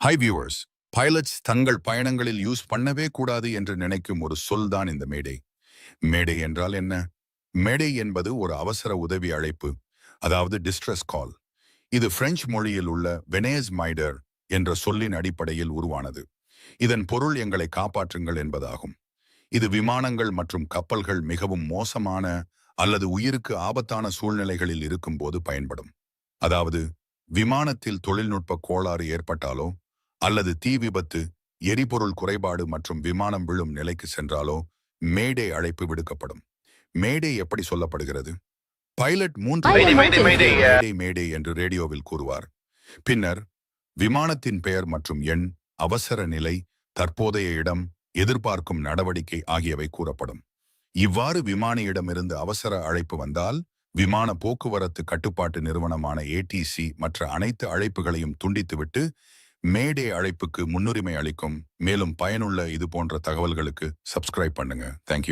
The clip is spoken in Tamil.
ஹை வியூவர்ஸ் பைலட்ஸ் தங்கள் பயணங்களில் யூஸ் பண்ணவே கூடாது என்று நினைக்கும் ஒரு சொல் தான் இந்த மேடை. மேடை என்றால் என்ன? மேடை என்பது ஒரு அவசர உதவி அழைப்பு அதாவது டிஸ்ட்ரெஸ் கால் இது பிரெஞ்சு மொழியில் உள்ள வெனேஸ் மைடர் என்ற சொல்லின் அடிப்படையில் உருவானது. இதன் பொருள் எங்களை காப்பாற்றுங்கள் என்பதாகும். இது விமானங்கள் மற்றும் கப்பல்கள் மிகவும் மோசமான அல்லது உயிருக்கு ஆபத்தான சூழ்நிலைகளில் இருக்கும்போது பயன்படும். அதாவது விமானத்தில் தொழில்நுட்ப கோளாறு ஏற்பட்டாலோ அல்லது தீ விபத்து எரிபொருள் குறைபாடு மற்றும் விமானம் விழும் நிலைக்கு சென்றாலோ மேடே அழைப்பு விடுக்கப்படும். மேடே எப்படி சொல்லப்படுகிறது? பைலட் மூன்று மேடே என்று ரேடியோவில் கூறுவார். பின்னர் விமானத்தின் பெயர் மற்றும் எண் அவசர நிலை தற்போதைய இடம் எதிர்பார்க்கும் நடவடிக்கை ஆகியவை கூறப்படும். இவ்வாறு விமானியிடமிருந்து அவசர அழைப்பு வந்தால் விமான போக்குவரத்து கட்டுப்பாட்டு நிறுவனமான ஏடிசி மற்ற அனைத்து அழைப்புகளையும் துண்டித்துவிட்டு மேடே அழைப்புக்கு முன்னுரிமை அளிக்கும். மேலும் பயனுள்ள இது போன்ற தகவல்களுக்கு சப்ஸ்கிரைப் பண்ணுங்க. தேங்க்யூ